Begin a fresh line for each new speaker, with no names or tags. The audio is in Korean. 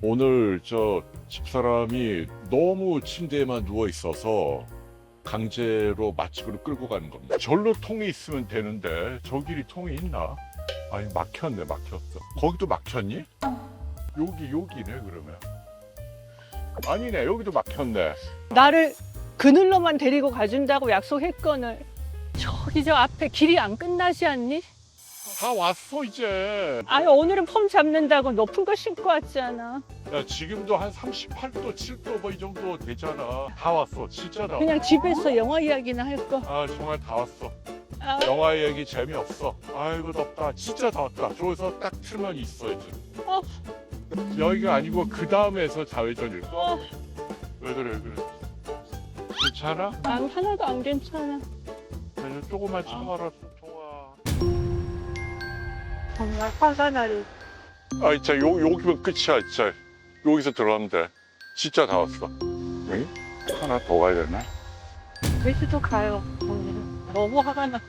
오늘 저 집사람이 너무 침대에만 누워 있어서 강제로 맛집으로 끌고 가는 겁니다. 절로 통이 있으면 되는데 저 길이 통이 있나? 아니 막혔네 막혔어. 거기도 막혔니? 여기 여기네 그러면. 아니네 여기도 막혔네.
나를 그늘로만 데리고 가준다고 약속했거늘. 저기 저 앞에 길이 안 끝나지 않니?
다 왔어 이제.
아니 오늘은 폼 잡는다고 높은 거 신고 왔잖아.
야 지금도 한 38도 7도 뭐 이 정도 되잖아. 다 왔어 진짜 다. 왔어.
그냥 집에서 영화 이야기나 할 거.
아 정말 다 왔어.
아,
영화 얘기 재미없어. 아이고 덥다. 진짜 다 왔다. 저기서 딱 틀면 있어 이제.
어.
여기가 아니고 그 다음에서 자회전일 거.
어,
왜 그래 왜 그래. 괜찮아?
난 하나도 안 괜찮아.
조금만 참아라.
정말 화가 나리.
아 진짜 요 여기면 끝이야 진짜. 여기서 들어가면 돼. 진짜 다 왔어. 응? 하나 더 가야 되나?
제주도 가요. 오늘은 너무 화가 나.